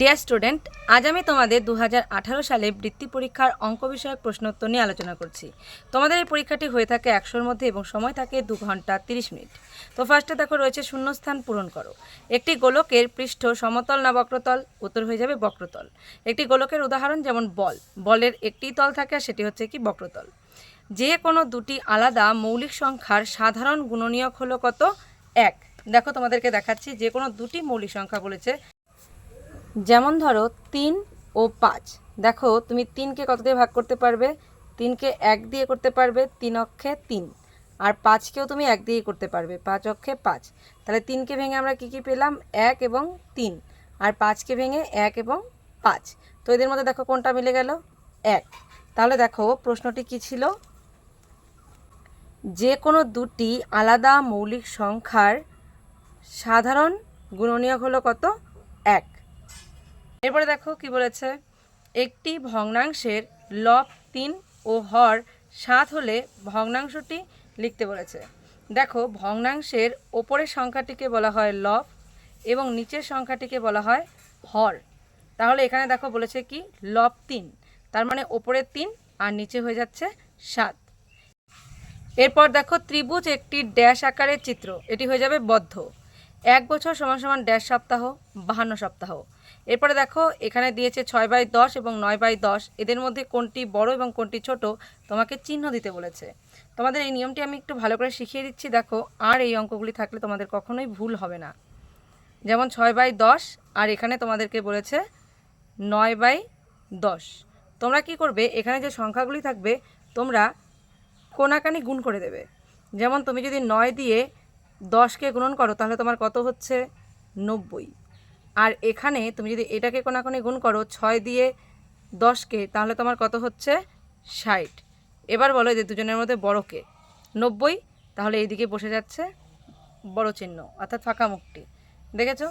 Dear student আজ আমি তোমাদের দু হাজার আঠারো সালে বৃত্তি পরীক্ষার অঙ্ক বিষয়ক প্রশ্নোত্তর নিয়ে আলোচনা করছি। তোমাদের এই পরীক্ষাটি হয়ে থাকে একশোর মধ্যে এবং সময় থাকে দু ঘণ্টা তিরিশ মিনিট। তো ফার্স্টে দেখো, রয়েছে শূন্যস্থান পূরণ করো। একটি গোলকের পৃষ্ঠ সমতল না বক্রতল? উত্তর হয়ে যাবে বক্রতল। একটি গোলকের উদাহরণ যেমন বল। বলের একটি তল থাকে আর সেটি হচ্ছে কি বক্রতল। যে কোনো দুটি আলাদা মৌলিক সংখ্যার সাধারণ গুণনীয়ক হলো কত? এক। দেখো তোমাদেরকে দেখাচ্ছি, যে কোনো দুটি মৌলিক সংখ্যা বলেছে যেমন ধরো তিন ও পাঁচ। দেখো, তুমি তিনকে কত দিয়ে ভাগ করতে পারবে? তিনকে এক দিয়ে করতে পারবে, তিন অক্ষে তিন। আর পাঁচকেও তুমি এক দিয়েই করতে পারবে, পাঁচ অক্ষে পাঁচ। তাহলে তিনকে ভেঙে আমরা কি কী পেলাম? এক এবং তিন। আর পাঁচকে ভেঙে এক এবং পাঁচ। তো এদের মধ্যে দেখো কোনটা মিলে গেল? এক। তাহলে দেখো, প্রশ্নটি কি ছিল? যে কোনো দুটি আলাদা মৌলিক সংখ্যার সাধারণ গুণনীয়ক হলো কত? এরপরে দেখো কি বলেছে? একটি ভগ্নাংশের লব তিন ও হর সাত হলে ভগ্নাংশটি লিখতে বলেছে। দেখো, ভগ্নাংশের ওপরের সংখ্যাটিকে বলা হয় লব এবং নিচের সংখ্যাটিকে বলা হয় হর। তাহলে এখানে দেখো বলেছে কি? লব তিন। তার মানে ওপরের তিন আর নিচে হয়ে যাচ্ছে সাত। এরপর দেখো, ত্রিভুজ একটি ড্যাশ আকারের চিত্র। এটি হয়ে যাবে বদ্ধ। এক বছর সমান সমান ড্যাশ সপ্তাহ, বাহান্ন সপ্তাহ। এরপরে দেখো, এখানে দিয়েছে ছয় বাই দশ এবং নয় বাই দশ। এদের মধ্যে কোনটি বড় এবং কোনটি ছোট তোমাকে চিহ্ন দিতে বলেছে। তোমাদের এই নিয়মটি আমি একটু ভালো করে শিখিয়ে দিচ্ছি। দেখো, আর এই অঙ্কগুলি থাকলে তোমাদের কখনোই ভুল হবে না। যেমন ছয় বাই দশ, আর এখানে তোমাদেরকে বলেছে নয় বাই দশ। তোমরা কি করবে, এখানে যে সংখ্যাগুলি থাকবে, তোমরা কোনাকানি গুণ করে দেবে। যেমন তুমি যদি নয় দিয়ে দশকে গুণন করো, তাহলে তোমার কত হচ্ছে? নব্বই। আর এখানে তুমি যদি এটাকে কোনাকুনি গুণ করো ছয় দিয়ে দশকে, তাহলে তোমার কত হচ্ছে? ষাট। এবার বলো যে দুজনের মধ্যে বড়কে নব্বই, তাহলে এইদিকে বসে যাচ্ছে বড় চিহ্ন, অর্থাৎ ফাঁকা মুখটি। দেখেছ?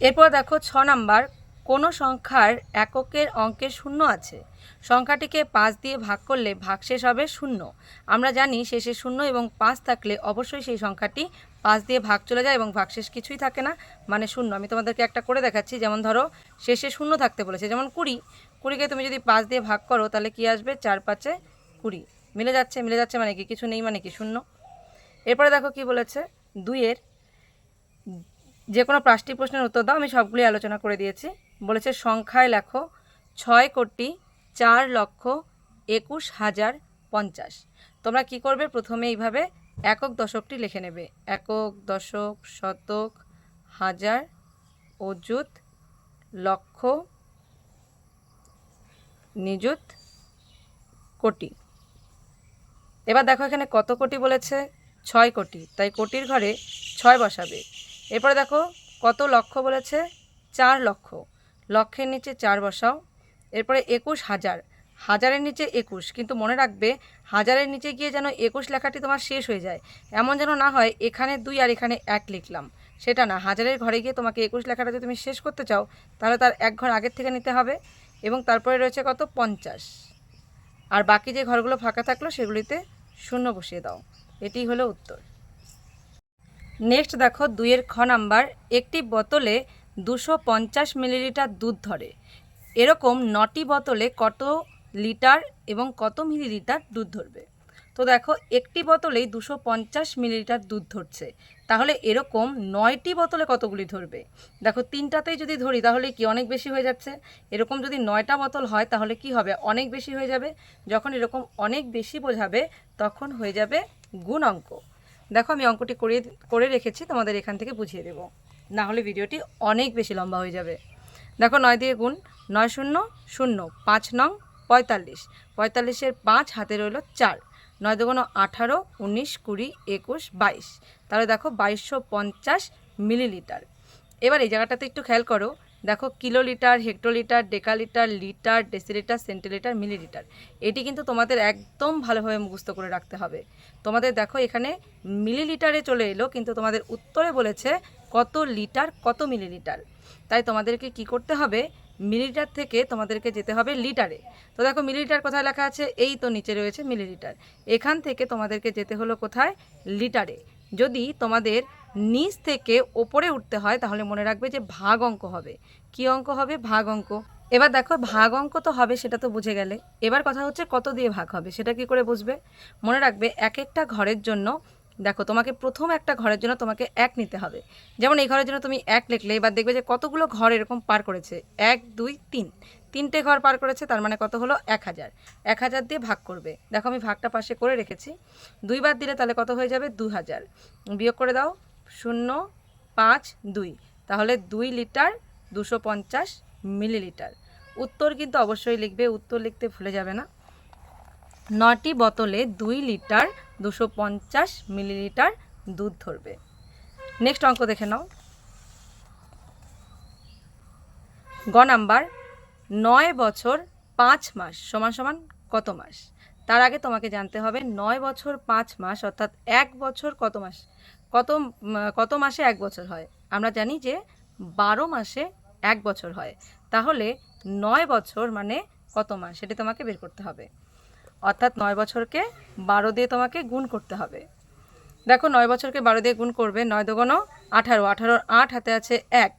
এরপর দেখো ছ নাম্বার, কোনো সংখ্যার এককের অঙ্কে শূন্য আছে? সংখ্যাটিকে পাঁচ দিয়ে ভাগ করলে ভাগশেষ হবে শূন্য। আমরা জানি শেষে শূন্য এবং পাঁচ থাকলে অবশ্যই সেই সংখ্যাটি পাঁচ দিয়ে ভাগ চলে যায় এবং ভাগশেষ কিছুই থাকে না। মানে শূন্য। আমি তোমাদেরকে একটা করে দেখাচ্ছি। যেমন ধরো, শেষে শূন্য থাকতে বলেছে। যেমন কুড়ি। কুড়িকে তুমি যদি পাঁচ দিয়ে ভাগ করো, তাহলে কি আসবে? চার পাঁচে কুড়ি। মিলে যাচ্ছে মিলে যাচ্ছে মানে কি? কিছু নেই মানে কি? শূন্য। এরপরে দেখো কি বলেছে? দুইয়ের যে কোনো পাঁচটি প্রশ্নের উত্তর দাও। আমি সবগুলি আলোচনা করে দিয়েছি। বলেছে, সংখ্যায় লেখো, ছয় কোটি চার লক্ষ একুশ হাজার পঞ্চাশ। তোমরা কি করবে? প্রথমে এইভাবে একক দশকটি লিখে নেবে। একক দশক, শতক, হাজার, অযুত, লক্ষ, নিযুত, কোটি। এবার দেখো এখানে কত কোটি বলেছে? ছয় কোটি। তাই কোটির ঘরে ছয় বসাবে। এরপরে দেখো কত লক্ষ বলেছে? চার লক্ষ। লক্ষের নিচে চার বসাও। এরপরে একুশ হাজার। হাজারের নিচে একুশ, কিন্তু মনে রাখবে হাজারের নিচে গিয়ে যেন একুশ লেখাটি তোমার শেষ হয়ে যায়। এমন যেন না হয় এখানে দুই আর এখানে এক লিখলাম। সেটা না, হাজারের ঘরে গিয়ে তোমাকে একুশ লেখাটা যদি তুমি শেষ করতে চাও, তাহলে তার এক ঘর আগের থেকে নিতে হবে এবং তারপরে রয়েছে কত? পঞ্চাশ। আর বাকি যে ঘরগুলো ফাঁকা থাকল সেগুলিতে শূন্য বসিয়ে দাও। এটি হলো উত্তর। নেক্সট দেখো, দুইয়ের খ নাম্বার, একটি বোতলে দুশো পঞ্চাশ মিলিলিটার দুধ ধরে। এরকম নটি বোতলে কত লিটার এবং কত মিলিলিটার দুধ ধরবে? তো দেখো, একটি বোতলেই দুশো পঞ্চাশ মিলিলিটার দুধ ধরছে। তাহলে এরকম নয়টি বোতলে কতগুলি ধরবে? দেখো, তিনটাতেই যদি ধরি তাহলে কি অনেক বেশি হয়ে যাচ্ছে? এরকম যদি নয়টা বোতল হয় তাহলে কি হবে? অনেক বেশি হয়ে যাবে। যখন এরকম অনেক বেশি বোঝাবে, তখন হয়ে যাবে গুণ অঙ্ক। দেখো, আমি অঙ্কটি করে করে রেখেছি, তোমাদের এখান থেকে বুঝিয়ে দেবো। না হলে ভিডিওটি অনেক বেশি লম্বা হয়ে যাবে। দেখো, নয় দিয়ে গুণ, নয় শূন্য শূন্য, পাঁচ নং পঁয়তাল্লিশ। পঁয়তাল্লিশের পাঁচ হাতে রইল চার। নয় দুগুণ আঠারো, উনিশ, কুড়ি, একুশ, বাইশ। তাহলে দেখো বাইশশো পঞ্চাশ মিলিলিটার। এবার এই জায়গাটাতে একটু খেয়াল করো। দেখো kilolitre, hectolitre, decalitre, litre, decilitre, centilitre, millilitre. এটি কিন্তু তোমাদের একদম ভালোভাবে মুখস্থ করে রাখতে হবে। তোমাদের দেখো এখানে মিলিলিটারে চলে এলো, কিন্তু তোমাদের উত্তরে বলেছে কত লিটার, কত মিলিলিটার। তাই তোমাদেরকে কি করতে হবে? মিলিলিটার থেকে তোমাদেরকে যেতে হবে লিটারে। তো দেখো মিলিলিটার কোথায় লেখা আছে? এই তো নিচে রয়েছে মিলিলিটার। এখান থেকে তোমাদেরকে যেতে হলো কোথায়? লিটারে। যদি তোমাদের নিচ থেকে ওপরে উঠতে হয়, তাহলে মনে রাখবে যে ভাগ অঙ্ক হবে। কি অঙ্ক হবে? ভাগ অঙ্ক। এবার দেখো, ভাগ অঙ্ক তো হবে, সেটা তো বুঝে গেলে। এবার কথা হচ্ছে কত দিয়ে ভাগ হবে, সেটা কি করে বুঝবে? মনে রাখবে, এক একটা ঘরের জন্য দেখো, তোমাকে প্রথম একটা ঘরের জন্য তোমাকে এক নিতে হবে। যেমন এই ঘরের জন্য তুমি এক লিখলে, এবার দেখবে যে কতগুলো ঘর এরকম পার করেছে। এক, দুই, তিন। তিনটে ঘর পার করেছে, তার মানে কত হলো? এক হাজার। এক হাজার দিয়ে ভাগ করবে। দেখো, আমি ভাগটা পাশে করে রেখেছি। দুইবার দিলে তাহলে কত হয়ে যাবে? দু হাজার। বিয়োগ করে দাও। শূন্য, পাঁচ, দুই। তাহলে দুই লিটার দুশো পঞ্চাশ মিলিলিটার। উত্তর কিন্তু অবশ্যই লিখবে, উত্তর লিখতে ভুলে যাবে না। নটি বোতলে দুই লিটার দুশো পঞ্চাশ মিলিলিটার দুধ ধরবে। নেক্সট অঙ্ক দেখে নাও। গ নাম্বার, নয় বছর পাঁচ মাস সমান সমান কত মাস? তার আগে তোমাকে জানতে হবে, নয় বছর পাঁচ মাস অর্থাৎ এক বছর কত মাস? কত কত মাসে এক বছর হয়? আমরা জানি যে বারো মাসে এক বছর হয়। তাহলে নয় বছর মানে কত মাস? সেটি তোমাকে বের করতে হবে। অর্থাৎ নয় বছরকে বারো দিয়ে তোমাকে গুণ করতে হবে। দেখো, নয় বছরকে বারো দিয়ে গুণ করবে নয় দোগুণ আঠারো। আঠারোর আট হাতে আছে এক।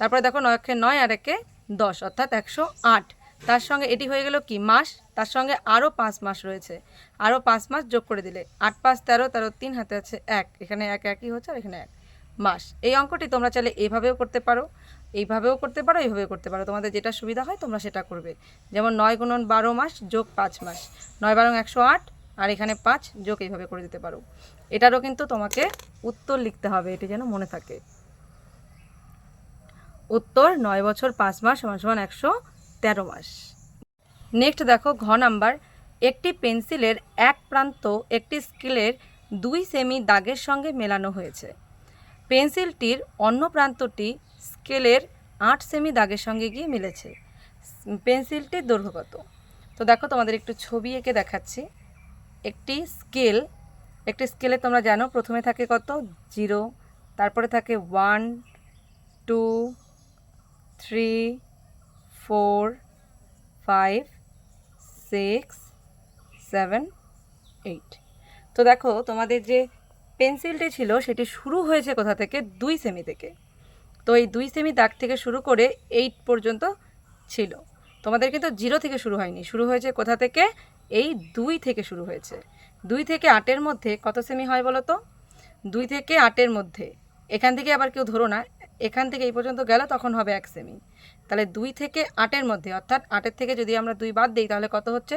তারপরে দেখো নয়কে নয় আর একে দশ, অর্থাৎ একশো আট। তার সঙ্গে এটি হয়ে গেল কি? মাস। তার সঙ্গে আরও পাঁচ মাস রয়েছে। আরও পাঁচ মাস যোগ করে দিলে আট পাঁচ তেরো তেরো তিন হাতে আছে এক। এখানে এক একই হচ্ছে আর এখানে এক। মাস। এই অঙ্কটি তোমরা চাইলে এভাবেও করতে পারো। এইভাবেও করতে পারো এইভাবেও করতে পারো। তোমাদের যেটা সুবিধা হয়, তোমরা সেটা করবে। যেমন নয় গুণন বারো মাস যোগ পাঁচ মাস। নয় বারো একশো আট, আর এখানে পাঁচ যোগ এইভাবে করে দিতে পারো। এটারও কিন্তু তোমাকে উত্তর লিখতে হবে, এটি যেন মনে থাকে। উত্তর, নয় বছর পাঁচ মাস সমান সমান একশো তেরো মাস। নেক্সট দেখো, ঘ নাম্বার। একটি পেন্সিলের এক প্রান্ত, একটি স্কেলের দুই সেমি দাগের সঙ্গে মেলানো হয়েছে। পেন্সিলটির অন্য প্রান্তটি স্কেলের আট সেমি দাগের সঙ্গে গিয়ে মিলেছে। পেন্সিলটির দৈর্ঘ্য কত? তো দেখো, তোমাদের একটু ছবি এঁকে দেখাচ্ছি। একটি স্কেল, একটি স্কেলে তোমরা জানো, প্রথমে থাকে কত? জিরো, তারপরে থাকে one, two, three, four, five, six, seven, eight. তো দেখো, তোমাদের যে পেন্সিলটি ছিল, সেটি শুরু হয়েছে কোথা থেকে? দুই সেমি থেকে। তো এই দুই সেমি দাগ থেকে শুরু করে এইট পর্যন্ত ছিল। তোমাদের কিন্তু জিরো থেকে শুরু হয়নি। শুরু হয়েছে কোথা থেকে? এই দুই থেকে শুরু হয়েছে। দুই থেকে আটের মধ্যে কত সেমি হয় বলো তো দুই থেকে আটের মধ্যে। এখান থেকে আবার কেউ ধরো না, এখান থেকে এই পর্যন্ত গেল, তখন হবে এক সেমি তাহলে দুই থেকে আটের মধ্যে, অর্থাৎ আটের থেকে যদি আমরা দুই বাদ দিই, তাহলে কত হচ্ছে?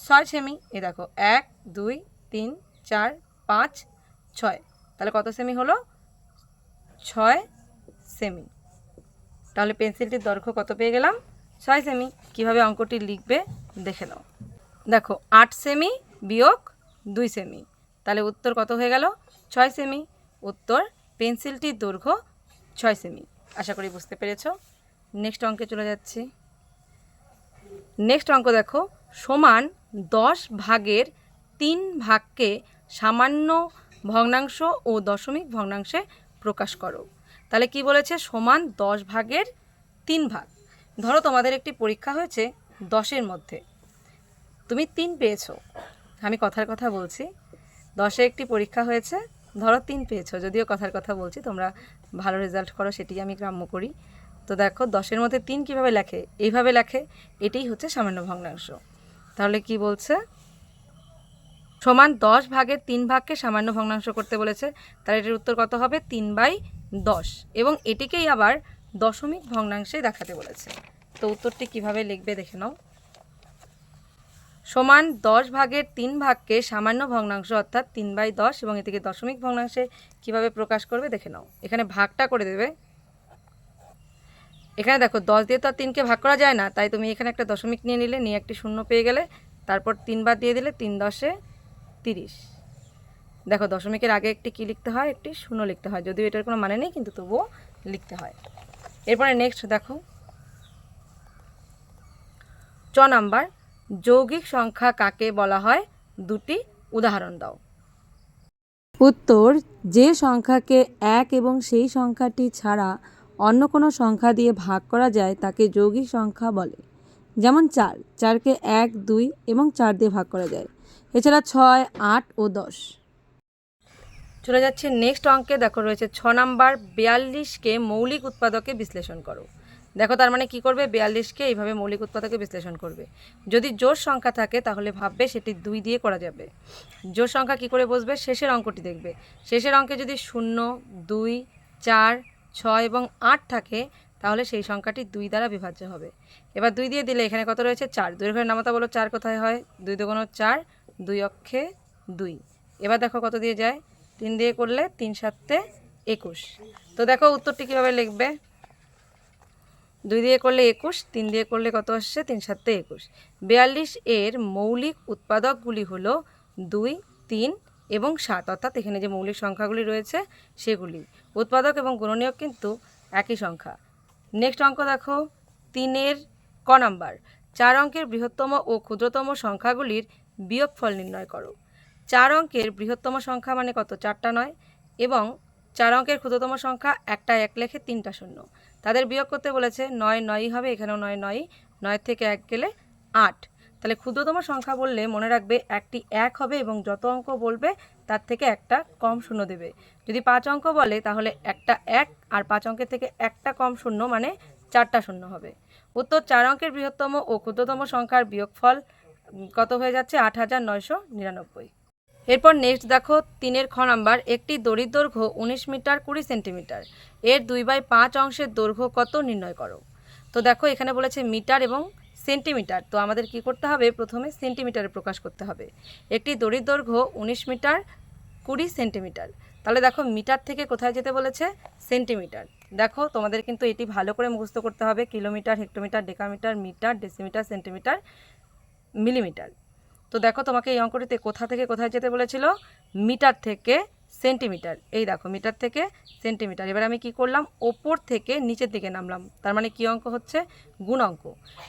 ছয় সেমি এ দেখো, এক, দুই, তিন, চার, পাঁচ, ছয়। তাহলে কত সেমি হলো? ছয় সেমি। তাহলে পেন্সিলটির দৈর্ঘ্য কত পেয়ে গেলাম? ছয় সেমি। কীভাবে অঙ্কটি লিখবে দেখে নাও। দেখো, আট সেমি বিয়োগ দুই সেমি। তাহলে উত্তর কত হয়ে গেল? ছয় সেমি। উত্তর, পেন্সিলটির দৈর্ঘ্য ছয় সেমি। আশা করি বুঝতে পেরেছ। নেক্সট অঙ্কে চলে যাচ্ছি। নেক্সট অঙ্ক দেখো, সমান দশ ভাগের তিন ভাগকে সামান্য ভগ্নাংশ ও দশমিক ভগ্নাংশে প্রকাশ করো। তাহলে কি বলেছে? সমান দশ ভাগের তিন ভাগ। ধরো তোমাদের একটি পরীক্ষা হয়েছে দশের মধ্যে। তুমি তিন পেয়েছ। আমি কথার কথা বলছি। দশে একটি পরীক্ষা হয়েছে, ধরো তিন পেয়েছ। যদিও কথার কথা বলছি, তোমরা ভালো রেজাল্ট করো সেটি আমি গ্রাম্য করি। তো দেখো, দশের মধ্যে তিন কীভাবে লেখে? এইভাবে লেখে, এটাই হচ্ছে সামান্য ভগ্নাংশ। তাহলে কি বলছে? সমান দশ ভাগের তিন ভাগকে সামান্য ভগ্নাংশ করতে বলেছে। তাহলে এটির উত্তর কত হবে? তিন বাই দশ এবং এটিকেই আবার দশমিক ভগ্নাংশে দেখাতে বলেছে। তো উত্তরটি কীভাবে লিখবে দেখে নাও। সমান দশ ভাগের তিন ভাগকে সামান্য ভগ্নাংশ অর্থাৎ তিন বাই দশ এবং এটিকে দশমিক ভগ্নাংশে কীভাবে প্রকাশ করবে দেখে নাও। এখানে ভাগটা করে দেবে। এখানে দেখো, দশ দিয়ে তো আর তিনকে ভাগ করা যায় না, তাই তুমি এখানে একটা দশমিক নিয়ে নিলে, নিয়ে একটি শূন্য পেয়ে গেলে, তারপর তিনবার দিয়ে দিলে তিন দশে তিরিশ। দেখো দশমিকের আগে একটি কি লিখতে হয়? একটি শূন্য লিখতে হয়। যদিও এটার কোনো মানে নেই, কিন্তু তবুও লিখতে হয়। এরপরে নেক্সট দেখো। চ নাম্বার, যৌগিক সংখ্যা কাকে বলা হয়? দুটি উদাহরণ দাও। উত্তর, যে সংখ্যাকে এক এবং সেই সংখ্যাটি ছাড়া অন্য কোনো সংখ্যা দিয়ে ভাগ করা যায়, তাকে যৌগিক সংখ্যা বলে। যেমন চার, চারকে এক, দুই এবং চার দিয়ে ভাগ করা যায়। এছাড়া ছয়, আট ও দশ। চলে যাচ্ছে নেক্সট অঙ্কে। দেখো রয়েছে ছ নাম্বার, বিয়াল্লিশকে মৌলিক উৎপাদকে বিশ্লেষণ করো। দেখো তার মানে কি করবে? বিয়াল্লিশকে এইভাবে মৌলিক উৎপাদকে বিশ্লেষণ করবে। যদি জোর সংখ্যা থাকে তাহলে ভাববে সেটি দুই দিয়ে করা যাবে। জোর সংখ্যা কি করে বসবে? শেষের অঙ্কটি দেখবে। শেষের অঙ্কে যদি শূন্য, দুই, চার, ছয় এবং আট থাকে, তাহলে সেই সংখ্যাটি দুই দ্বারা বিভাজ্য হবে। এবার দুই দিয়ে দিলে এখানে কত রয়েছে? চার। দুই ঘরে নামাতা বলো চার কোথায় হয়? দুই দুগুণ চার, দুই অক্ষে দুই। এবার দেখো কত দিয়ে যায়? তিন দিয়ে করলে তিন সাতে একুশ। তো দেখো উত্তরটি কীভাবে লিখবে? দুই দিয়ে করলে একুশ, তিন দিয়ে করলে কত আসছে? তিন সাতে একুশ। বিয়াল্লিশ এর মৌলিক উৎপাদকগুলি হলো দুই, তিন এবং সাত। অর্থাৎ এখানে যে মৌলিক সংখ্যাগুলি রয়েছে, সেগুলি। উৎপাদক এবং গুণনীয়ক কিন্তু একই সংখ্যা। নেক্সট অঙ্ক দেখো। তিনের ক নাম্বার। চার অঙ্কের বৃহত্তম ও ক্ষুদ্রতম সংখ্যাগুলির বিয়োগফল নির্ণয় করো। চার অঙ্কের বৃহত্তম সংখ্যা মানে কত? চারটা নয়। এবং চার অঙ্কের ক্ষুদ্রতম সংখ্যা একটা এক লেখে তিনটা শূন্য। তাদের বিয়োগ করতে বলেছে নয় নয়ই হবে, এখানেও নয় নয়ই। নয় থেকে এক গেলে আট। তাহলে ক্ষুদ্রতম সংখ্যা বললে মনে রাখবে একটি এক হবে এবং যত অঙ্ক বলবে তার থেকে একটা কম শূন্য দেবে। যদি পাঁচ অঙ্ক বলে তাহলে একটা এক আর পাঁচ অঙ্কের থেকে একটা কম শূন্য মানে চারটা শূন্য হবে। উত্তর, চার অঙ্কের বৃহত্তম ও ক্ষুদ্রতম সংখ্যার বিয়োগফল কত হয়ে যাচ্ছে? আট হাজার নয়শো নিরানব্বই। এরপর নেক্সট দেখো, তিনের খ নাম্বার, একটি দড়ির দৈর্ঘ্য উনিশ মিটার কুড়ি সেন্টিমিটার। এর দুই বাই পাঁচ অংশের দৈর্ঘ্য কত নির্ণয় করো? তো দেখো, এখানে বলেছে মিটার এবং সেন্টিমিটার। তো আমাদের কি করতে হবে? প্রথমে সেন্টিমিটারে প্রকাশ করতে হবে। একটি দড়ির দৈর্ঘ্য উনিশ মিটার কুড়ি সেন্টিমিটার। তাহলে দেখো, মিটার থেকে কোথায় যেতে বলেছে? সেন্টিমিটার। দেখো, তোমাদের কিন্তু এটি ভালো করে মুখস্থ করতে হবে। Kilometre, hectometre, decametre, metre, decimetre, centimetre, millimetre. তো দেখো তোমাকে এই অঙ্কটিতে কোথা থেকে কোথায় যেতে বলেছিল? মিটার থেকে সেন্টিমিটার। এই দেখো, মিটার থেকে সেন্টিমিটার। এবার আমি কি করলাম? ওপর থেকে নিচের দিকে নামলাম। তার মানে কি অঙ্ক হচ্ছে? গুণ অঙ্ক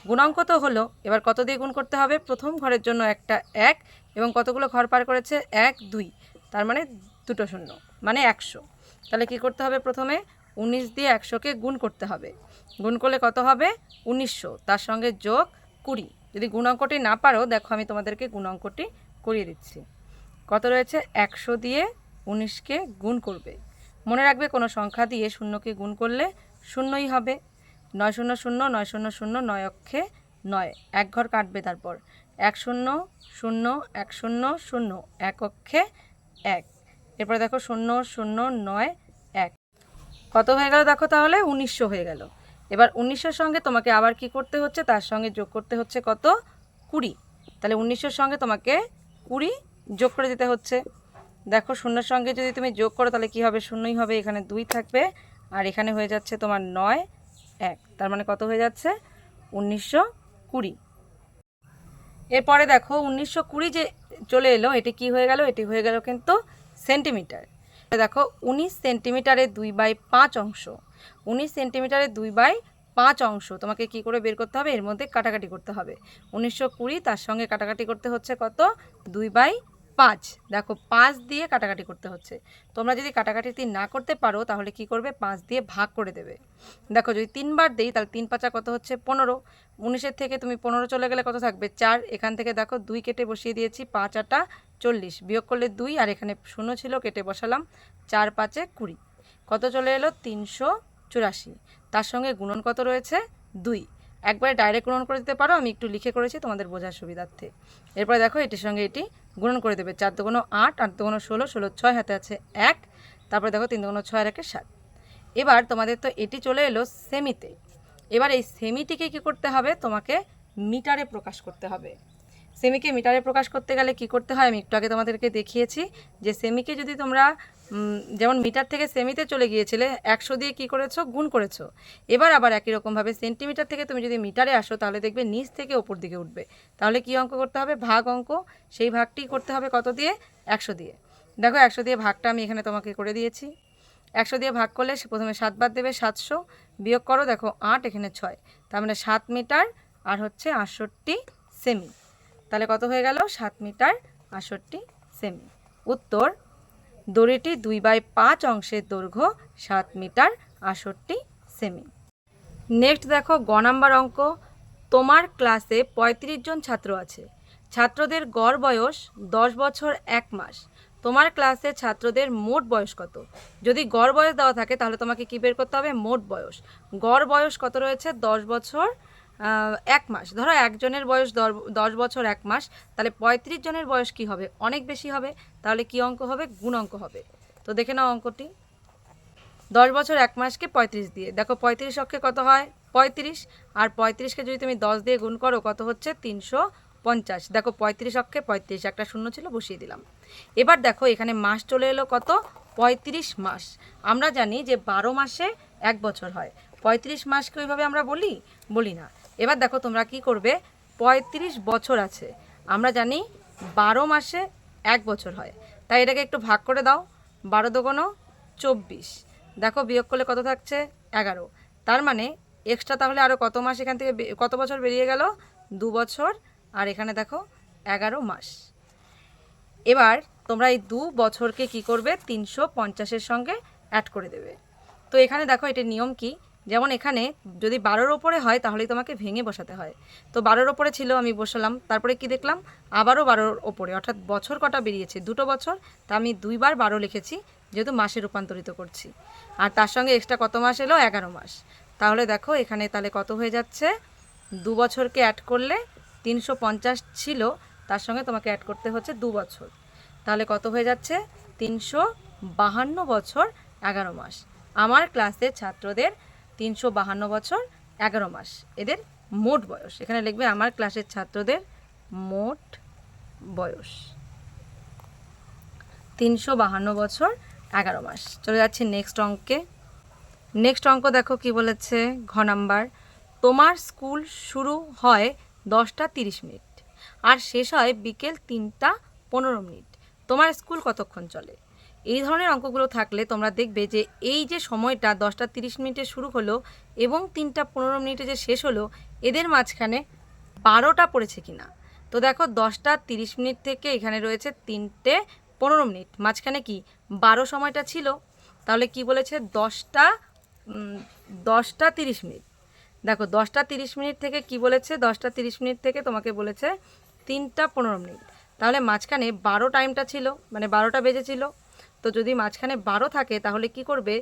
গুণ অঙ্ক তো হলো, এবার কত দিয়ে গুণ করতে হবে? প্রথম ঘরের জন্য একটা এক এবং কতগুলো ঘর পার করেছে? এক, দুই। তার মানে দুটো শূন্য মানে একশো। তাহলে কি করতে হবে প্রথমে? উনিশ দিয়ে একশোকে গুণ করতে হবে। গুণ করলে কত হবে? উনিশশো। তার সঙ্গে যোগ কুড়ি। যদি গুণ অঙ্কটি না পারো, দেখো আমি তোমাদেরকে গুণ অঙ্কটি করিয়ে দিচ্ছি। কত রয়েছে? একশো দিয়ে উনিশকে গুণ করবে। মনে রাখবে কোনো সংখ্যা দিয়ে শূন্যকে গুণ করলে শূন্যই হবে। নয় শূন্য শূন্য, নয় শূন্য শূন্য, নয় অক্ষে নয়। এক ঘর কাটবে তারপর। এক শূন্য শূন্য, এক শূন্য শূন্য, এক অক্ষে এক। এরপরে দেখো শূন্য শূন্য, নয় এক। কত হয়ে গেল? দেখো তাহলে উনিশশো হয়ে গেল। এবার উনিশশোর সঙ্গে তোমাকে আবার কি করতে হচ্ছে? তার সঙ্গে যোগ করতে হচ্ছে কত? কুড়ি। তাহলে উনিশশোর সঙ্গে তোমাকে কুড়ি যোগ করে দিতে হচ্ছে। দেখো, শূন্যের সঙ্গে যদি তুমি যোগ করো, তাহলে কি হবে? শূন্যই হবে, এখানে দুই থাকবে। আর এখানে হয়ে যাচ্ছে তোমার নয়, এক। তার মানে কত হয়ে যাচ্ছে? উনিশশো কুড়ি। এরপরে দেখো, উনিশশো কুড়ি যে চলে এলো, এটি কি হয়ে গেল? এটি হয়ে গেল কিন্তু সেন্টিমিটার। দেখো, উনিশ সেন্টিমিটারে দুই বাই পাঁচ অংশ। উনিশ সেন্টিমিটারে দুই বাই পাঁচ অংশ। তোমাকে কি করে বের করতে হবে? এর মধ্যে কাটাকাটি করতে হবে। উনিশশো কুড়ি, তার সঙ্গে কাটাকাটি করতে হচ্ছে কত? দুই বাই পাঁচ। দেখো, পাঁচ দিয়ে কাটাকাটি করতে হচ্ছে। তোমরা যদি কাটাকাটিটি না করতে পারো, তাহলে কি করবে? পাঁচ দিয়ে ভাগ করে দেবে। দেখো, যদি তিনবার দিই, তাহলে তিন পাঁচা কত হচ্ছে? পনেরো। উনিশের থেকে তুমি পনেরো চলে গেলে কত থাকবে? চার। এখান থেকে দেখো, দুই কেটে বসিয়ে দিয়েছি, পাঁচ আটা চল্লিশ। বিয়োগ করলে দুই, আর এখানে শূন্য ছিল, কেটে বসালাম, চার পাঁচে কুড়ি। কত চলে এলো? তিনশো চুরাশি। তার সঙ্গে গুণন কত রয়েছে? দুই। একবারে ডাইরেক্ট গুণন করে দিতে পারো, আমি একটু লিখে করেছি তোমাদের বোঝার সুবিধার্থে। এরপরে দেখো, এটির সঙ্গে এটি গুণন করে দেবে। চার দুগুণ আট আট দুগুণ ষোলো ষোলো ছয় হাতে আছে এক। তারপরে দেখো, তিন দুগুণ ছয় একে সাত। এবার তোমাদের তো এটি চলে এলো সেমিতে এবার এই সেমিটিকে কি করতে হবে? তোমাকে মিটারে প্রকাশ করতে হবে। সেমিকে মিটারে প্রকাশ করতে গেলে কি করতে হয়? আমি একটু আগে তোমাদেরকে দেখিয়েছি যে সেমিকে যদি তোমরা যেমন মিটার থেকে সেমিতে চলে গিয়েছিলে, একশো দিয়ে কি করেছ? গুণ করেছ। এবার আবার একই রকমভাবে সেন্টিমিটার থেকে তুমি যদি মিটারে আসো, তাহলে দেখবে নিচ থেকে ওপর দিকে উঠবে। তাহলে কি অঙ্ক করতে হবে? ভাগ অঙ্ক। সেই ভাগটি করতে হবে কত দিয়ে? একশো দিয়ে। দেখো, একশো দিয়ে ভাগটা আমি এখানে তোমাকে করে দিয়েছি। একশো দিয়ে ভাগ করলে প্রথমে সাতবার দেবে, সাতশো। বিয়োগ করো, দেখো, আট, এখানে ছয়। তার মানে সাত মিটার আর হচ্ছে আটষট্টি সেমি। তাহলে কত হয়ে গেল? সাত মিটার আটষট্টি সেমি। উত্তর, দড়িটি দুই বাই পাঁচ অংশের দৈর্ঘ্য সাত মিটার আটষট্টি সেমি। নেক্সট দেখো, গ নাম্বার অঙ্ক। তোমার ক্লাসে ৩৫ জন ছাত্র আছে। ছাত্রদের গড় বয়স দশ বছর এক মাস। তোমার ক্লাসে ছাত্রদের মোট বয়স কত? যদি গড় বয়স দেওয়া থাকে, তাহলে তোমাকে কী বের করতে হবে? মোট বয়স। গড় বয়স কত রয়েছে? দশ বছর এক মাস। ধরো একজনের বয়স দশ বছর এক মাস, তাহলে পঁয়ত্রিশ জনের বয়স কি হবে? অনেক বেশি হবে, তাহলে কি অঙ্ক হবে? গুণ অঙ্ক হবে। তো দেখে নাও অঙ্কটি। দশ বছর এক মাসকে পঁয়ত্রিশ দিয়ে। দেখো পঁয়ত্রিশ অক্ষে কত হয়? পঁয়ত্রিশ। আর পঁয়ত্রিশকে যদি তুমি দশ দিয়ে গুণ করো, কত হচ্ছে? তিনশো পঞ্চাশ। দেখো পঁয়ত্রিশ অক্ষে পঁয়ত্রিশ, একটা শূন্য ছিল, বসিয়ে দিলাম। এবার দেখো এখানে মাস চলে এলো কত? পঁয়ত্রিশ মাস। আমরা জানি যে বারো মাসে এক বছর হয়। পঁয়ত্রিশ মাসকে ওইভাবে আমরা বলি? বলি না। এবার দেখো তোমরা কি করবে? পঁয়ত্রিশ বছর আছে। আমরা জানি বারো মাসে এক বছর হয়। তাই এটাকে একটু ভাগ করে দাও। বারো দোকানো চব্বিশ। দেখো বিয়োগ করলে কত থাকছে? এগারো। তার মানে এক্সট্রা তাহলে আরও কত মাস এখান থেকে কত বছর বেরিয়ে গেল? দু বছর। আর এখানে দেখো এগারো মাস। এবার তোমরা এই দু বছরকে কি করবে? তিনশো পঞ্চাশের সঙ্গে অ্যাড করে দেবে। তো এখানে দেখো এটার নিয়ম কি? যেমন এখানে যদি বারোর ওপরে হয়, তাহলেই তোমাকে ভেঙে বসাতে হয়। তো বারোর ওপরে ছিল, আমি বসালাম। তারপরে কি দেখলাম? আবারও বারোর ওপরে। অর্থাৎ বছর কটা বেরিয়েছে? দুটো বছর। তা আমি দুইবার বারো লিখেছি, যেহেতু মাসে রূপান্তরিত করছি। আর তার সঙ্গে এক্সট্রা কত মাস এলো? এগারো মাস। তাহলে দেখো, এখানে তাহলে কত হয়ে যাচ্ছে? দু বছরকে অ্যাড করলে তিনশো পঞ্চাশ ছিল। তার সঙ্গে তোমাকে অ্যাড করতে হচ্ছে দু বছর। তাহলে কত হয়ে যাচ্ছে? তিনশো বাহান্ন বছর এগারো মাস। আমার ক্লাসের ছাত্রদের তিনশো বাহান্ন বছর, এগারো মাস। এদের মোট বয়স। এখানে লিখবে আমার ক্লাসের ছাত্রদের মোট বয়স। তিনশো বাহান্ন বছর, এগারো মাস। চলে যাচ্ছে নেক্সট অঙ্কে। নেক্সট অঙ্ক দেখো কি বলেছে, ঘ নাম্বার। তোমার স্কুল শুরু হয় দশটা তিরিশ মিনিট আর শেষ হয় বিকেল তিনটা পনেরো মিনিট। তোমার স্কুল কতক্ষণ চলে? এই ধরনের অঙ্কগুলো থাকলে তোমরা দেখবে যে এই যে সময়টা দশটা তিরিশ মিনিটে শুরু হলো এবং তিনটা পনেরো মিনিটে যে শেষ হলো, এদের মাঝখানে বারোটা পড়েছে কিনা? তো দেখো দশটা তিরিশ মিনিট থেকে এখানে রয়েছে তিনটে পনেরো মিনিট। মাঝখানে কি? বারো সময়টা ছিল। তাহলে কি বলেছে? দশটা দশটা তিরিশ মিনিট। দেখো দশটা তিরিশ মিনিট থেকে কি বলেছে? দশটা তিরিশ মিনিট থেকে তোমাকে বলেছে তিনটা পনেরো মিনিট। তাহলে মাঝখানে বারো টাইমটা ছিল মানে বারোটা বেজেছিল তো যদি মাঝখানে বারো থাকে, তাহলে কি করবে?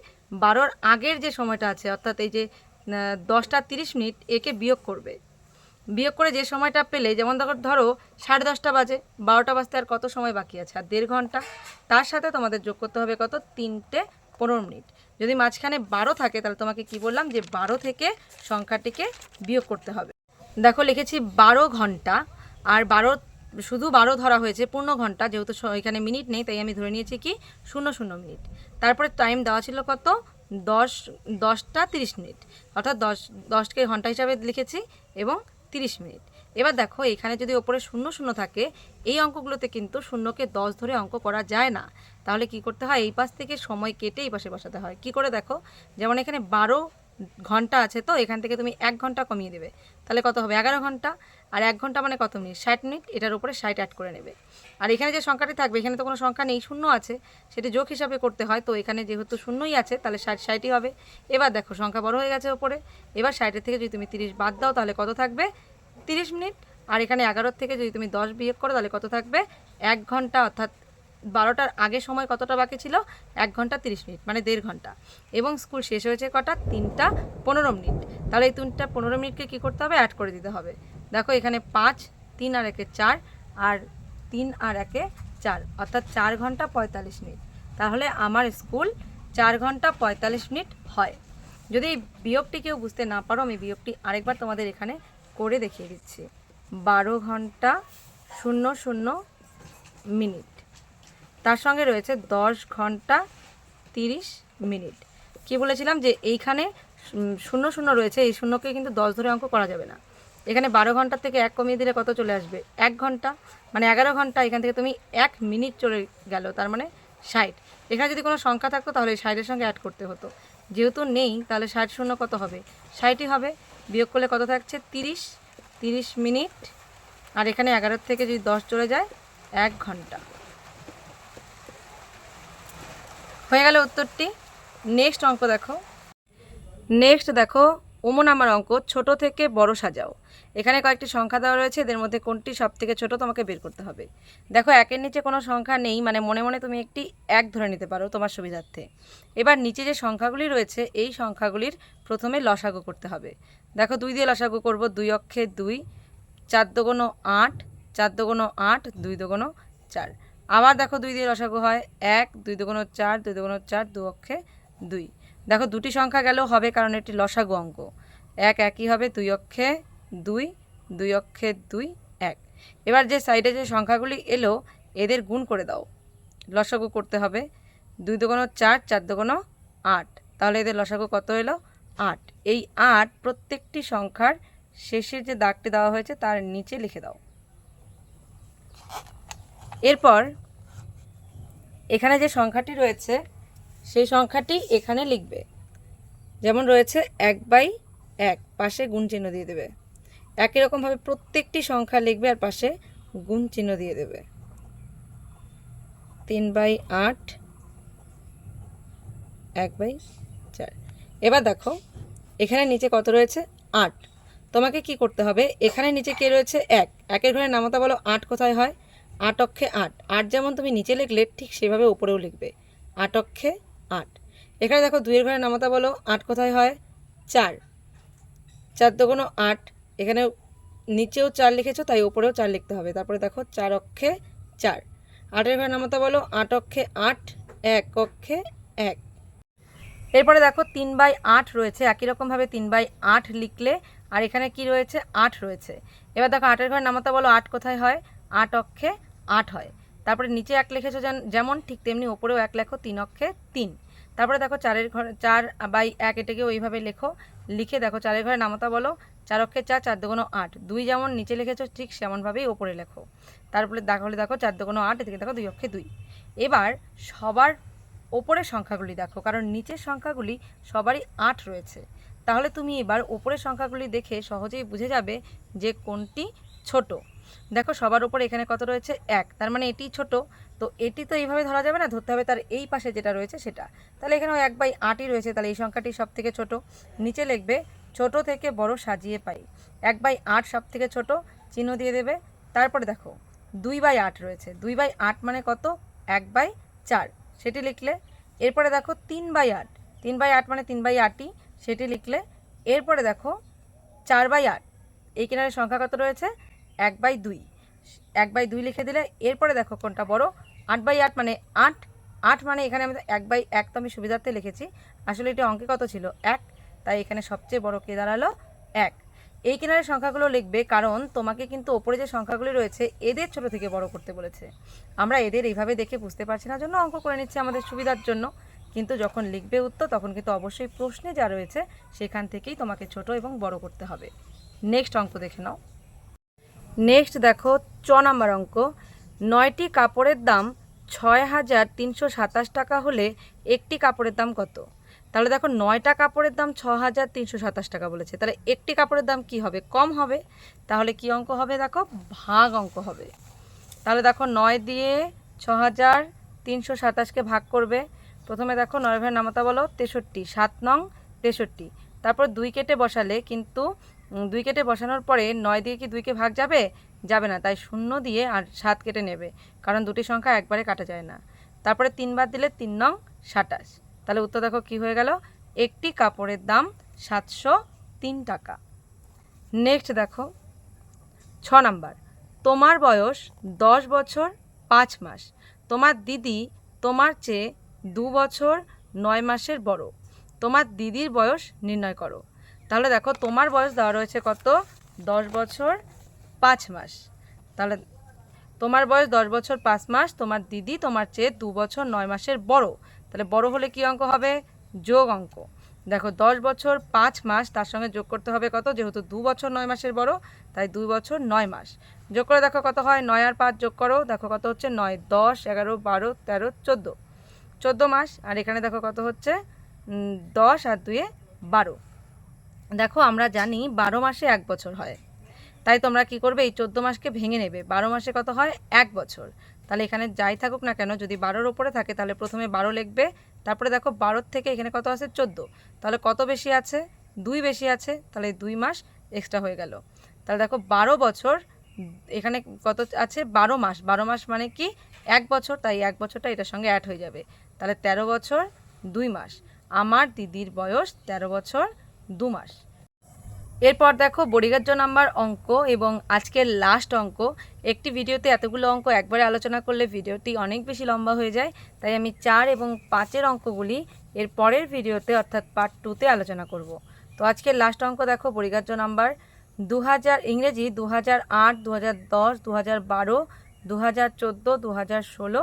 বারোর আগের যে সময়টা আছে, অর্থাৎ এই যে দশটা তিরিশ মিনিট, একে বিয়োগ করবে। বিয়োগ করে যে সময়টা পেলে, যেমন ধরো সাড়ে দশটা বাজে, বারোটা বাজতে আর কত সময় বাকি আছে? আর দেড় ঘণ্টা। তার সাথে তোমাদের যোগ করতে হবে কত? তিনটে পনেরো মিনিট। যদি মাঝখানে বারো থাকে, তাহলে তোমাকে কি বললাম? যে বারো থেকে সংখ্যাটিকে বিয়োগ করতে হবে। দেখো, লিখেছি বারো ঘণ্টা, আর বারো শুধু বারো ধরা হয়েছে পূর্ণ ঘণ্টা, যেহেতু এখানে মিনিট নেই, তাই আমি ধরে নিয়েছি কি, শূন্য শূন্য মিনিট। তারপরে টাইম দেওয়া ছিল কত? দশ, দশটা তিরিশ মিনিট। অর্থাৎ দশ, দশকে ঘণ্টা হিসাবে লিখেছি এবং তিরিশ মিনিট। এবার দেখো, এখানে যদি ওপরে শূন্য শূন্য থাকে, এই অঙ্কগুলোতে কিন্তু শূন্যকে দশ ধরে অঙ্ক করা যায় না। তাহলে কি করতে হয়? এই পাশ থেকে সময় কেটে এই পাশে বসাতে হয়। কি করে দেখো? যেমন এখানে বারো ঘণ্টা আছে তো, এখান থেকে তুমি এক ঘণ্টা কমিয়ে দেবে। তাহলে কত হবে? এগারো ঘণ্টা। আর এক ঘণ্টা মানে কত মিনিট? ষাট মিনিট? এটার উপরে ষাট অ্যাড করে নেবে। আর এখানে যে সংখ্যাটি থাকবে, এখানে তো কোনো সংখ্যা নেই, শূন্য আছে। সেটি যোগ হিসাবে করতে হয়। তো এখানে যেহেতু শূন্যই আছে, তাহলে ষাট ষাটই হবে। এবার দেখো, সংখ্যা বড় হয়ে গেছে ওপরে। এবার ষাটের থেকে যদি তুমি তিরিশ বাদ দাও, তাহলে কত থাকবে? তিরিশ মিনিট। আর এখানে এগারোর থেকে যদি তুমি দশ বিয়োগ করো, তাহলে কত থাকবে? এক ঘণ্টা, অর্থাৎ বারোটার আগে সময় কতটা বাকি ছিল? এক ঘণ্টা তিরিশ মিনিট মানে দেড় ঘণ্টা। এবং স্কুল শেষ হয়েছে কটা? তিনটা পনেরো মিনিট। তাহলে এই তিনটা পনেরো মিনিটকে কী করতে হবে? অ্যাড করে দিতে হবে। দেখো এখানে পাঁচ, তিন আর একে চার, আর তিন আর একে চার, অর্থাৎ চার ঘণ্টা পঁয়তাল্লিশ মিনিট। তাহলে আমার স্কুল চার ঘণ্টা পঁয়তাল্লিশ মিনিট হয়। যদি এই বিয়োগটি কেউ বুঝতে না পারো, আমি বিয়োগটি আরেকবার তোমাদের এখানে করে দেখিয়ে দিচ্ছি। বারো ঘণ্টা শূন্য শূন্য মিনিট। তার সঙ্গে রয়েছে দশ ঘণ্টা তিরিশ মিনিট। কি বলেছিলাম যে এইখানে শূন্য শূন্য রয়েছে, এই শূন্যকে কিন্তু দশ ধরে অঙ্ক করা যাবে না। এখানে বারো ঘণ্টা থেকে এক কমিয়ে দিলে কত চলে আসবে? এক ঘণ্টা। মানে এগারো ঘণ্টা, এখান থেকে তুমি এক মিনিট চলে গেল, তার মানে ষাট। এখানে যদি কোনো সংখ্যা থাকতো তাহলে ষাটের সঙ্গে অ্যাড করতে হতো। যেহেতু নেই, তাহলে ষাট শূন্য কত হবে? ষাটই হবে। বিয়োগ করলে কত থাকছে? তিরিশ। তিরিশ মিনিট। আর এখানে এগারোর থেকে যদি দশ চলে যায়, এক ঘণ্টা। হয়ে গেল উত্তরটি। নেক্সট অঙ্ক দেখো। নেক্সট দেখো, ওমন আমার অঙ্ক, ছোট থেকে বড় সাজাও। এখানে কয়েকটি সংখ্যা দেওয়া রয়েছে, এদের মধ্যে কোনটি সব থেকে ছোট তোমাকে বের করতে হবে। দেখো, একের নিচে কোনো সংখ্যা নেই মানে মনে মনে তুমি একটি এক ধরে নিতে পারো তোমার সুবিধার্থে। এবার নিচে যে সংখ্যাগুলি রয়েছে, এই সংখ্যাগুলির প্রথমে লসাগু করতে হবে। দেখো, দুই দিয়ে লসাগু করব, দুই অক্ষে দুই, চার দোগুনো আট, চার দোগুনো আট, দুই দোগুনো চার। আবার দেখো দুই দিয়ে লসাগু হয়। এক, দুই দোগুনো চার, দুই দোগুনো চার, দু অক্ষে দুই। দেখো দুটি সংখ্যা গেলেও হবে কারণ এটি লসাগু অঙ্ক। এক একই হবে, দুই অক্ষে দুই দুই অক্ষে দুই, এক। এবার যে সাইডে যে সংখ্যাগুলি এলো, এদের গুণ করে দাও। লসাগু করতে হবে। দুই দোকানো চার চার দোকানো আট। তাহলে এদের লসাগু কত এলো? আট। এই আট প্রত্যেকটি সংখ্যার শেষের যে দাগটি দেওয়া হয়েছে, তার নিচে লিখে দাও। এরপর এখানে যে সংখ্যাটি রয়েছে, সেই সংখ্যাটি এখানে লিখবে। যেমন রয়েছে এক বাই এক, পাশে গুণ চিহ্ন দিয়ে দেবে। একই রকমভাবে প্রত্যেকটি সংখ্যা লিখবে আর পাশে গুণ চিহ্ন দিয়ে দেবে। তিন বাই আট, এক বাই চার। এবার দেখো, এখানে নিচে কত রয়েছে? আট। তোমাকে কি করতে হবে? এখানে নিচে কে রয়েছে? এক। একের ঘরে নামতা বলো আট কোথায় হয়? আট অক্ষে আট। আট যেমন তুমি নিচে লিখলে, ঠিক সেভাবে উপরেও লিখবে। আট অক্ষে আট। এখানে দেখো দুইয়ের ঘরে নামতা বলো, আট কোথায় হয়? চার। চার দোকানো আট, এখানে নিচেও চার লিখেছো, তাই উপরেও চার লিখতে হবে। তারপরে দেখো চার অক্ষে চার। আটের ঘরে নামতা বলো, আট অক্ষে আট, এক অক্ষে এক। এরপরে দেখো তিন বাই আট রয়েছে, একই রকমভাবে তিন বাই আট লিখলে, আর এখানে কি রয়েছে? আট রয়েছে। এবার দেখো আটের ঘরে নামাতা বলো, আট কোথায় হয়? আট অক্ষে আট হয়। তারপরে নিচে এক লিখেছো যেমন, ঠিক তেমনি ওপরেও এক লেখো, তিন অক্ষে তিন। তারপরে দেখো চারের ঘরে, চার বাই এক এটাকে ওইভাবে লেখো। লিখে দেখো চারের ঘরে নামতা বলো, চার অক্ষে চার চার দুগুণ আট। দুই যেমন নিচে লিখেছো, ঠিক সেমনভাবেই ওপরে লেখো। তারপরে তাহলে দেখো চার দুগুণ আট, এদিকে দেখো দুই অক্ষে দুই। এবার সবার ওপরের সংখ্যাগুলি দেখো, কারণ নিচের সংখ্যাগুলি সবারই আট রয়েছে। তাহলে তুমি এবার ওপরের সংখ্যাগুলি দেখে সহজেই বুঝে যাবে যে কোনটি ছোট। দেখো সবার উপরে এখানে কত রয়েছে? এক। তার মানে এটি ছোট। তো এটি তো এইভাবে ধরা যাবে না, ধরতে হবে তার এই পাশে যেটা রয়েছে সেটা। তাহলে এখানেও এক বাই আটই রয়েছে, তাহলে এই সংখ্যাটি সব থেকে ছোট। নিচে লিখবে, ছোট থেকে বড় সাজিয়ে পাই। এক বাই আট সব থেকে ছোট, চিহ্ন দিয়ে দেবে। তারপরে দেখো, দুই বাই আট রয়েছে। দুই বাই আট মানে কত? এক বাই চার। সেটি লিখলে, এরপরে দেখো তিন বাই আট। তিন বাই আট মানে তিন বাই আটই। সেটি লিখলে, এরপরে দেখো চার বাই আট। এই কিনারে সংখ্যা কত রয়েছে? এক বাই দুই। এক বাই দুই লিখে দিলে, এরপরে দেখো কোনটা বড়? আট বাই আট মানে আট। আট মানে এখানে আমি এক বাই এক তো আমি সুবিধার্থে লিখেছি। আসলে এটা অঙ্কে কত ছিল? এক। তাই এখানে সবচেয়ে বড় কে দাঁড়াল? এক। এই কিনারে সংখ্যাগুলো লিখবে কারণ তোমাকে কিন্তু ওপরে যে সংখ্যাগুলি রয়েছে, এদের ছোট থেকে বড় করতে বলেছে। আমরা এদের এইভাবে দেখে বুঝতে পারছি না জন্য অঙ্ক করে নিচ্ছি আমাদের সুবিধার জন্য। কিন্তু যখন লিখবে উত্তর, তখন কিন্তু অবশ্যই প্রশ্নে যা রয়েছে, সেখান থেকেই তোমাকে ছোট এবং বড় করতে হবে। নেক্সট অঙ্ক দেখে নাও। নেক্সট দেখো চ নাম্বার অঙ্ক। নয়টি কাপড়ের দাম ছয় হাজার তিনশো সাতাশ টাকা হলে একটি কাপড়ের দাম কত? তাহলে দেখো, নয়টা কাপড়ের দাম ছ হাজার তিনশো সাতাশ টাকা বলেছে। তাহলে একটি কাপড়ের দাম কি হবে? কম হবে। তাহলে কি অঙ্ক হবে? দেখো, ভাগ অঙ্ক হবে। তাহলে দেখো, নয় দিয়ে ছ হাজার তিনশো সাতাশকে ভাগ করবে। প্রথমে দেখো, নয় ভাই নামাতা বলো, তেষট্টি। সাত নং, তেষট্টি। তারপর দুই কেটে বসালে কিন্তু দুই কেটে বসানোর পরে নয় দিয়ে কি দুইকে ভাগ যাবে? যাবে না, তাই শূন্য দিয়ে আর সাত কেটে নেবে, কারণ দুটি সংখ্যা একবারে কাটা যায় না। তারপরে তিনবার দিলে তিন নং সাতাশ। তাহলে উত্তর দেখো কি হয়ে গেল? একটি কাপড়ের দাম সাতশো তিন টাকা। নেক্সট দেখো, ছ নাম্বার। তোমার বয়স দশ বছর পাঁচ মাস। তোমার দিদি তোমার চেয়ে দু বছর নয় মাসের বড়। তোমার দিদির বয়স নির্ণয় করো। তাহলে দেখো, তোমার বয়স দেওয়া রয়েছে কত? দশ বছর পাঁচ মাস। তাহলে তোমার বয়স দশ বছর পাঁচ মাস, তোমার দিদি তোমার চেয়ে দু বছর নয় মাসের বড়। তাহলে বড় হলে কি অঙ্ক হবে? যোগ অঙ্ক। দেখো, দশ বছর পাঁচ মাস, তার সঙ্গে যোগ করতে হবে কত? যেহেতু দু বছর নয় মাসের বড়, তাই দুই বছর নয় মাস। যোগ করে দেখো কত হয়? নয় আর পাঁচ যোগ করো, দেখো কত হচ্ছে? নয়, দশ, এগারো, বারো, তেরো, চোদ্দ। চোদ্দ মাস, আর এখানে দেখো কত হচ্ছে? দশ আর দুয়ে বারো। দেখো, আমরা জানি বারো মাসে এক বছর হয়। তাই তোমরা কি করবে, এই চোদ্দ মাসকে ভেঙে নেবে। বারো মাসে কত হয়? এক বছর। তাহলে এখানে যাই থাকুক না কেন, যদি বারোর ওপরে থাকে, তাহলে প্রথমে বারো লিখবে। তারপরে দেখো, বারোর থেকে এখানে কত আছে? চোদ্দ। তাহলে কত বেশি আছে? দুই বেশি আছে। তাহলে দুই মাস এক্সট্রা হয়ে গেল। তাহলে দেখো, বারো বছর, এখানে কত আছে? বারো মাস। বারো মাস মানে কি? এক বছর। তাই এক বছরটা এটার সঙ্গে অ্যাড হয়ে যাবে। তাহলে তেরো বছর, দুই মাস। আমার দিদির বয়স তেরো বছর দু মাস। এরপর দেখো বড়িগার্য নাম্বার অঙ্ক এবং আজকের লাস্ট অঙ্ক। একটি ভিডিওতে এতগুলো অঙ্ক একবারে আলোচনা করলে ভিডিওটি অনেক বেশি লম্বা হয়ে যায়, তাই আমি চার এবং পাঁচের অঙ্কগুলি এর পরের ভিডিওতে অর্থাৎ পার্ট টুতে আলোচনা করব। তো আজকের লাস্ট অঙ্ক দেখো বড়িগার্য নাম্বার। দু হাজার ইংরেজি দু হাজার আট দু হাজার দশ দু হাজার বারো দু হাজার চোদ্দ দু হাজার ষোলো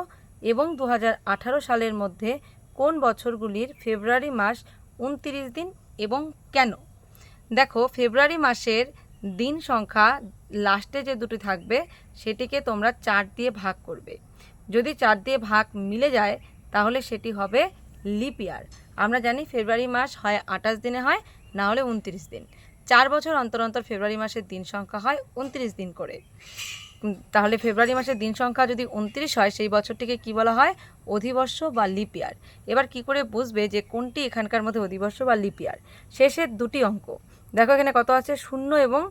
এবং দু হাজার আঠারো সালের মধ্যে কোন বছরগুলির ফেব্রুয়ারি মাস উনতিরিশ দিন এবং কেন? দেখো, ফেব্রুয়ারি মাসের দিন সংখ্যা লাস্টে যে দুটি থাকবে, সেটিকে তোমরা চার দিয়ে ভাগ করবে। যদি চার দিয়ে ভাগ মিলে যায়, তাহলে সেটি হবে লিপ ইয়ার আমরা জানি ফেব্রুয়ারি মাস হয় আঠাশ দিনে হয়, না হলে উনত্রিশ দিন। চার বছর অন্তর অন্তর ফেব্রুয়ারি মাসের দিন সংখ্যা হয় উনত্রিশ দিন করে। তাহলে ফেব্রুয়ারি মাসের দিন সংখ্যা যদি উনত্রিশ হয়, সেই বছরটিকে কি বলা হয়? অধিবর্ষ বা লিপ ইয়ার। এবার কি করে বুঝবে যে কোনটি এখানকার মধ্যে অধিবর্ষ বা লিপ ইয়ার? শেষের দুটি অঙ্ক। দেখো এখানে কত আছে? শূন্য এবং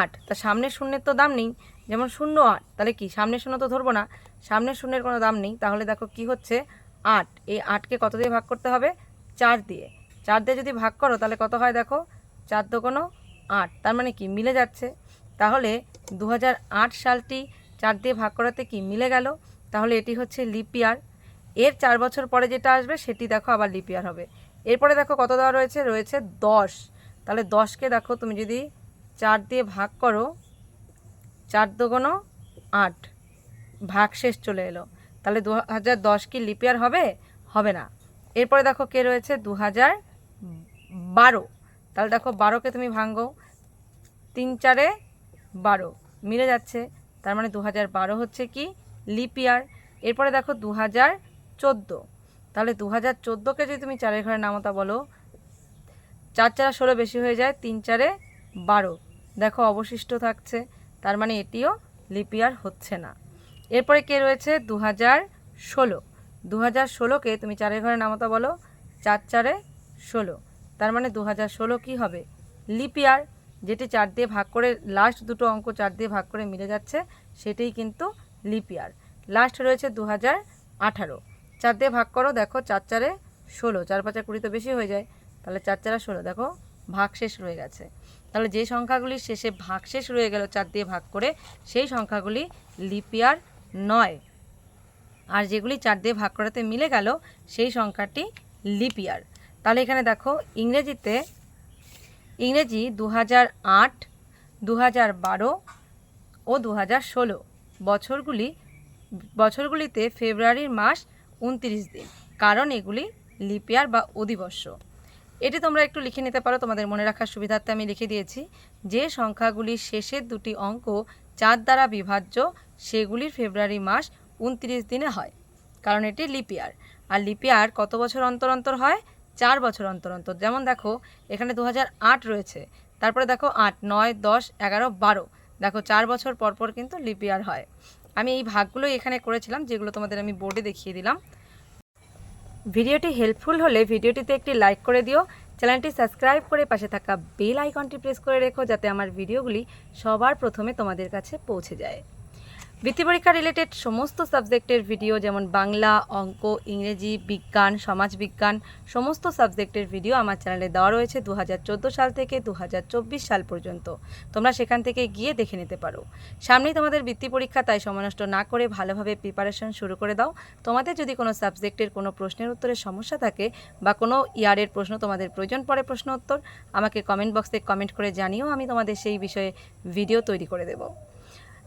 আট। তা সামনের শূন্যের তো দাম নেই। যেমন শূন্য আট, তাহলে কি? সামনের শূন্য তো ধরবো না। সামনের শূন্যের কোনো দাম নেই। তাহলে দেখো কি হচ্ছে? আট। এই আটকে কত দিয়ে ভাগ করতে হবে? চার দিয়ে। চার দিয়ে যদি ভাগ করো, তাহলে কত হয় দেখো? চার দো কোনো আট। তার মানে কি? মিলে যাচ্ছে। তাহলে দু হাজার আট সালটি চার দিয়ে ভাগ করাতে কি মিলে গেল? তাহলে এটি হচ্ছে লিপ ইয়ার। এর চার বছর পরে যেটা আসবে, সেটি দেখো আবার লিপ ইয়ার হবে। এরপরে দেখো কত দেওয়া রয়েছে? রয়েছে দশ। তাহলে দশকে দেখো তুমি যদি চার দিয়ে ভাগ করো, চার দোগুনো আট, ভাগ শেষ চলে এলো। তাহলে দু হাজার দশ কি লিপ ইয়ার হবে? হবে না। এরপরে দেখো কে রয়েছে? দু হাজার বারো। তাহলে দেখো বারোকে তুমি ভাঙ্গো তিন চারে বারো। মিলে যাচ্ছে, তার মানে দু হাজার বারো হচ্ছে কি? লিপ ইয়ার এরপরে দেখো দু হাজার চোদ্দ। তাহলে দু হাজার চোদ্দোকে যদি তুমি চারের ঘরে নামতা বলো, চার চারা ষোলো বেশি হয়ে যায়, তিন চারে বারো। দেখো অবশিষ্ট থাকছে, তার মানে এটিও লিপ ইয়ার হচ্ছে না। এরপরে কে রয়েছে? দু হাজার ষোলো। দু হাজার ষোলোকে তুমি চারের ঘরে নামতা বলো, চার চারে ষোলো। তার মানে দু হাজার ষোলো কী হবে? লিপ ইয়ার যেটি চার দিয়ে ভাগ করে লাস্ট দুটো অঙ্ক চার দিয়ে ভাগ করে মিলে যাচ্ছে, সেটাই কিন্তু লিপ ইয়ার লাস্ট রয়েছে দু হাজার আঠারো। চার দিয়ে ভাগ করো, দেখো চার চারে ষোলো, চার পাঁচা কুড়ি তো বেশি হয়ে যায়, তাহলে চার চারা ষোলো, দেখো ভাগ শেষ রয়ে গেছে। তাহলে যে সংখ্যাগুলি শেষে ভাগ শেষ রয়ে গেল চার দিয়ে ভাগ করে, সেই সংখ্যাগুলি লিপ ইয়ার নয়। আর যেগুলি চার দিয়ে ভাগ করাতে মিলে গেল, সেই সংখ্যাটি লিপ ইয়ার তাহলে এখানে দেখো ইংরেজিতে ইংরেজি দু হাজার আট দু হাজার বারো ও দু হাজার ষোলো। বছরগুলি, বছরগুলিতে ফেব্রুয়ারির মাস উনত্রিশ দিন, কারণ এগুলি লিপিয়ার বা অধিবর্ষ। এটি তোমরা একটু লিখে নিতে পারো, তোমাদের মনে রাখার সুবিধার্থে আমি লিখে দিয়েছি। যে সংখ্যাগুলির শেষের দুটি অঙ্ক চার দ্বারা বিভাজ্য, সেগুলির ফেব্রুয়ারি মাস উনত্রিশ দিনে হয়, কারণ এটি লিপিয়ার আর লিপিয়ার কত বছর অন্তর অন্তর হয়? চার বছর অন্তর অন্তর। যেমন দেখো, এখানে দু রয়েছে। তারপরে দেখো আট, নয়, দশ, এগারো, বারো। দেখো, চার বছর পর পর কিন্তু লিপ ইয়ার হয়। আমি এই ভাগগুলোই এখানে করেছিলাম, যেগুলো তোমাদের আমি বোর্ডে দেখিয়ে দিলাম। ভিডিওটি হেল্পফুল হলে ভিডিওটিতে একটি লাইক করে দিও। চ্যানেলটি সাবস্ক্রাইব করে পাশে থাকা বেল আইকনটি প্রেস করে রেখো, যাতে আমার ভিডিওগুলি সবার প্রথমে তোমাদের কাছে পৌঁছে যায়। বৃত্তি পরীক্ষা রিলেটেড সমস্ত সাবজেক্টের ভিডিও যেমন বাংলা, অঙ্ক, ইংরেজি, বিজ্ঞান সমাজবিজ্ঞান সমস্ত সাবজেক্টের ভিডিও আমার চ্যানেলে দেওয়া রয়েছে দু হাজার চোদ্দ সাল থেকে দু হাজার চব্বিশ সাল পর্যন্ত। তোমরা সেখান থেকে গিয়ে দেখে নিতে পারো। সামনেই তোমাদের বৃত্তি পরীক্ষা তাই নষ্ট না করে ভালোভাবে প্রিপারেশন শুরু করে দাও। তোমাদের যদি কোনো সাবজেক্টের কোনো প্রশ্নের উত্তরের সমস্যা থাকে বা কোনো ইয়ারের প্রশ্ন, তোমাদের প্রয়োজন পড়ে প্রশ্ন উত্তর আমাকে কমেন্ট বক্সে কমেন্ট করে জানিও আমি তোমাদের সেই বিষয়ে ভিডিও তৈরি করে দেবো।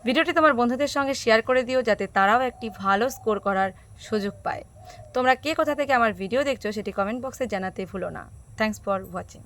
ভিডিওটি তোমার বন্ধুদের সঙ্গে শেয়ার করে দিও যাতে তারাও একটি ভালো স্কোর করার সুযোগ পায়। তোমরা কে কোথা থেকে আমার ভিডিও দেখছ সেটি কমেন্ট বক্সে জানাতে ভুলো না। Thanks for watching